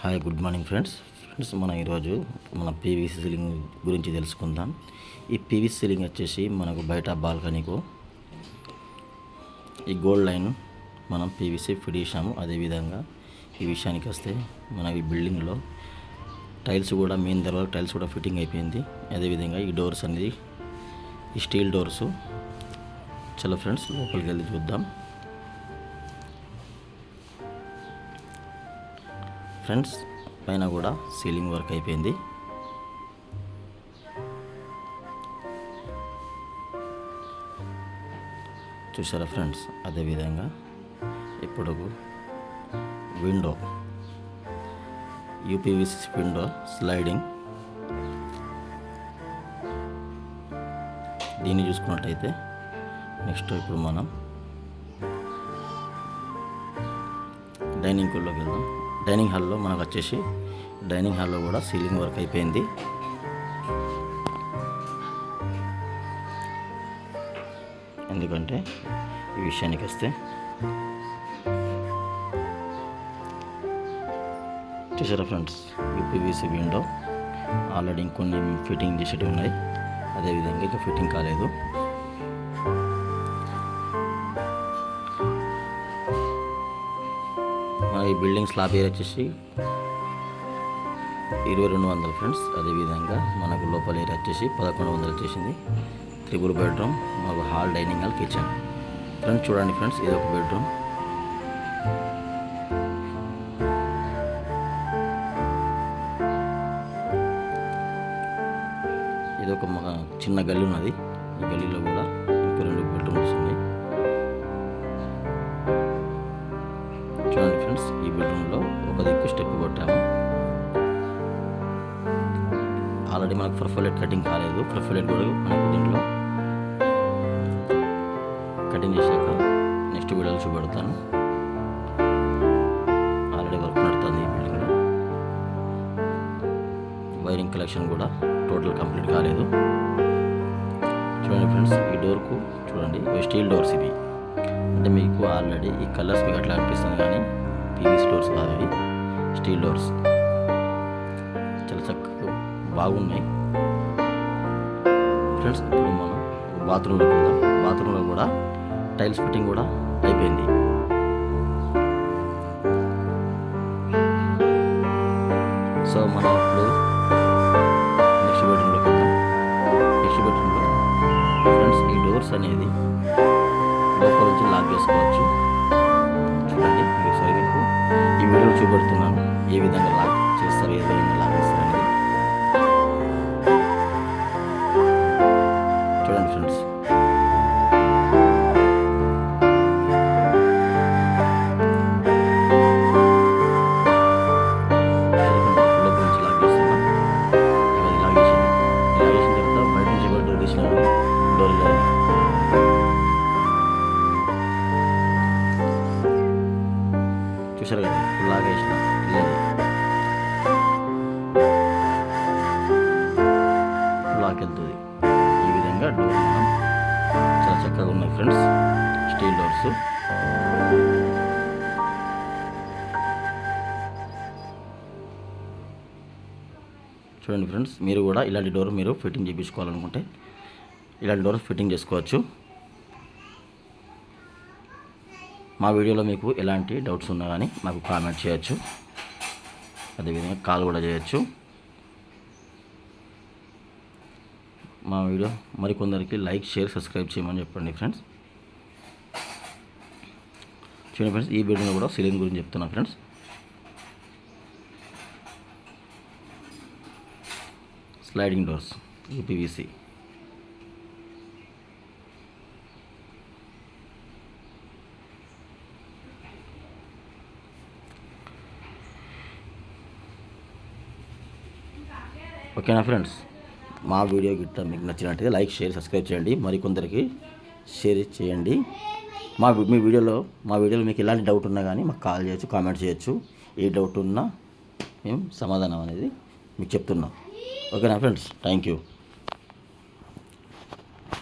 Hi good morning friends friends మనం ఈరోజు మన పీవీసీ సీలింగ్ గురించి తెలుసుకుందాం. ఈ పీవీసీ సీలింగ్ వచ్చేసి మనకు బయట బాల్కనీకు ఈ గోల్డ్ లైన్ మనం పీవీసీ ఫిట్ చేసాము అదేవిధంగా ఈ విషయానికి వస్తే మన ఈ బిల్డింగ్లో టైల్స్ కూడా మెయిన్ తర్వాత టైల్స్ కూడా ఫిట్టింగ్ అయిపోయింది. అదేవిధంగా ఈ డోర్స్ అనేది ఈ స్టీల్ డోర్స్ చలో ఫ్రెండ్స్ లోపలికి వెళ్ళి చూద్దాం. ఫ్రెండ్స్ పైన కూడా సీలింగ్ వర్క్ అయిపోయింది. చూసారా ఫ్రెండ్స్? అదేవిధంగా ఇప్పుడు విండో యూపీవీసీ విండో స్లైడింగ్. దీన్ని చూసుకున్నట్టయితే నెక్స్ట్ ఇప్పుడు మనం డైనింగ్ కూల్లోకి వెళ్దాం. డైనింగ్ హాల్లో మనకు వచ్చేసి డైనింగ్ హాల్లో కూడా సీలింగ్ వర్క్ అయిపోయింది. ఎందుకంటే ఈ విషయానికి వస్తే చూసారా ఫ్రెండ్స్ యూపీవీసీ విండో ఆల్రెడీ ఇంకొన్ని ఫిట్టింగ్ చేసేటివి ఉన్నాయి. అదేవిధంగా ఇంకా ఫిట్టింగ్ కాలేదు. ఈ బిల్డింగ్ స్లాబ్ ఏరియా వచ్చేసి ఇరవై రెండు వందలు ఫ్రెండ్స్. అదేవిధంగా మనకు లోపల ఏరియా వచ్చేసి పదకొండు వందలు వచ్చేసింది. త్రిపుల్ బెడ్రూమ్ మాకు hall dining hall kitchen. Friends చూడండి ఫ్రెండ్స్ ఇది ఒక బెడ్రూమ్. ఇది ఒక చిన్న గల్లి ఉన్నది. ఈ గల్లీలో కూడా ఇంకో రెండు బెడ్రూమ్స్ ఉన్నాయి. ఫ్రెండ్స్ ఈ బెడ్రూమ్లో ఒక దిక్కు స్టెప్ కొట్టాము. ఆల్రెడీ మనకు ప్రొఫైలెట్ కటింగ్ కాలేదు. ప్రొఫైలెట్ కూడా మనకు దీంట్లో కటింగ్ చేశాక నెక్స్ట్ వీడియోలో చూపెడతాను. ఆల్రెడీ వర్క్ నడుతుంది ఈ బిల్డింగ్లో వైరింగ్ కలెక్షన్ కూడా టోటల్ కంప్లీట్ కాలేదు. చూడండి ఫ్రెండ్స్ ఈ డోర్కు చూడండి స్టీల్ డోర్స్ ఇవి. అంటే మీకు ఆల్రెడీ ఈ కలర్స్ మీకు అట్లా అనిపిస్తుంది కానీ పీవీసీ డోర్స్ కాదు అవి. Steel doors. చాలా చక్కగా బాగున్నాయి. ఫ్రెండ్స్ ఇప్పుడు మనం బాత్రూంలో వెళ్దాం. బాత్రూంలో కూడా టైల్స్ ఫిట్టింగ్ కూడా అయిపోయింది. సో మనం ఇప్పుడు నెక్స్ట్ బెడ్రూమ్లోకి వెళ్తాం నెక్స్ట్ బెడ్రూమ్లో ఫ్రెండ్స్ ఈ డోర్స్ అనేది లోపల నుంచి లాక్ చేసుకోవచ్చు. చూపెడుతున్నాను. ఏ విధంగా లాక్ చేస్తారు ఏ విధంగా స్టీల్ డోర్స్ చూడండి ఫ్రెండ్స్ మీరు కూడా ఇలాంటి డోర్ మీరు ఫిట్టింగ్ చేయించుకోవాలనుకుంటే ఇలాంటి డోర్ ఫిట్టింగ్ చేసుకోవచ్చు. మా వీడియోలో మీకు ఎలాంటి డౌట్స్ ఉన్నా కానీ మాకు కామెంట్ చేయొచ్చు. అదేవిధంగా కాల్ కూడా చేయొచ్చు. మా వీడియో మరికొందరికి లైక్ షేర్ సబ్స్క్రైబ్ చేయమని చెప్పండి ఫ్రెండ్స్. చూడండి ఫ్రెండ్స్ ఈ బెడ్రూమ్లో కూడా సీలింగ్ గురించి చెప్తున్నా ఫ్రెండ్స్ స్లైడింగ్ డోర్స్ ఈపీవీసీ ఓకేనా ఫ్రెండ్స్ మా వీడియో గిట్ట మీకు నచ్చినట్టయితే లైక్ షేర్ సబ్స్క్రైబ్ చేయండి. మరికొందరికి షేర్ చేయండి. మా మీ వీడియోలో మా వీడియోలో మీకు ఎలాంటి డౌట్ ఉన్నా కానీ మాకు కాల్ చేయొచ్చు కామెంట్ చేయొచ్చు. ఏ డౌట్ ఉన్నా మేము సమాధానం అనేది మీకు చెప్తున్నాం. ఓకేనా ఫ్రెండ్స్ థ్యాంక్ యూ